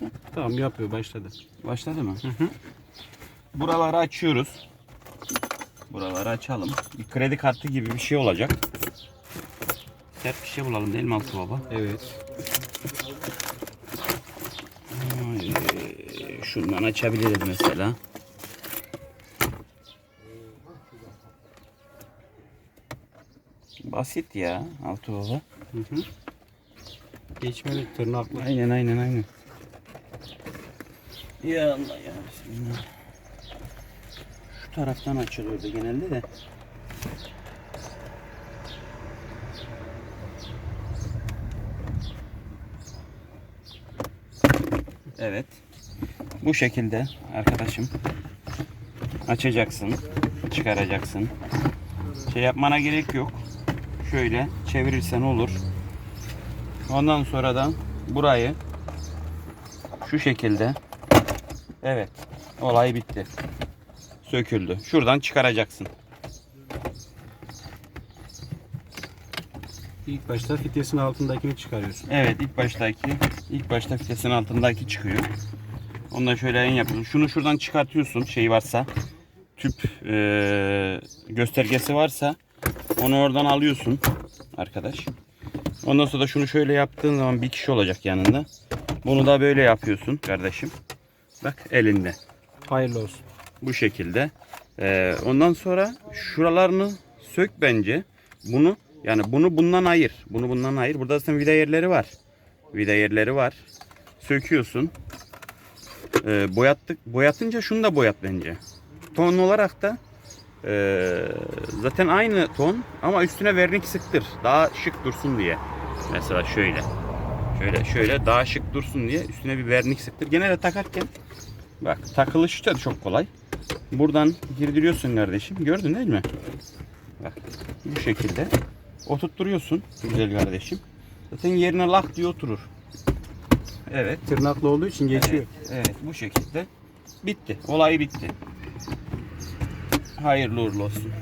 mı? Tamam yapıyor başladı. Başladı mı? Hı hı. Buraları açıyoruz. Buraları açalım. Bir kredi kartı gibi bir şey olacak. Sert bir şey bulalım değil mi Altı Baba? Evet. Şundan açabiliriz mesela. Basit ya Altı Baba. Hı hı. Geçmeli tırnaklı. Aynen aynen aynen. Ya Allah ya. Şu taraftan açılıyordu genelde de. Evet. Bu şekilde arkadaşım açacaksın, çıkaracaksın. Şey yapmana gerek yok. Şöyle çevirirsen olur. Ondan sonra da burayı şu şekilde evet olay bitti. Söküldü. Şuradan çıkaracaksın. İlk başta fitesin altındakini çıkarıyorsun. Evet ilk baştaki ilk başta fitesin altındaki çıkıyor. Onu da şöyle en yapıyorsun. Şunu şuradan çıkartıyorsun şey varsa tüp eee, göstergesi varsa onu oradan alıyorsun arkadaş. Ondan sonra da şunu şöyle yaptığın zaman bir kişi olacak yanında. Bunu da böyle yapıyorsun kardeşim. Bak elinde. Hayırlı olsun. Bu şekilde. Ee, ondan sonra şuralarını sök bence. Bunu yani bunu bundan ayır. Bunu bundan ayır. Burada zaten vida yerleri var. Vida yerleri var. Söküyorsun. Ee, boyattık. Boyatınca şunu da boyat bence. Ton olarak da ee, zaten aynı ton ama üstüne vernik sıktır. Daha şık dursun diye. Mesela şöyle. Şöyle şöyle daha şık dursun diye üstüne bir vernik sıktır. Genelde takarken bak takılışı da çok kolay. Buradan girdiriyorsun kardeşim. Gördün değil mi? Bak bu şekilde oturtturuyorsun güzel kardeşim. Zaten yerine lak diye oturur. Evet. Tırnaklı olduğu için geçiyor. Evet, evet bu şekilde bitti. Olay bitti. Hayırlı uğurlu olsun.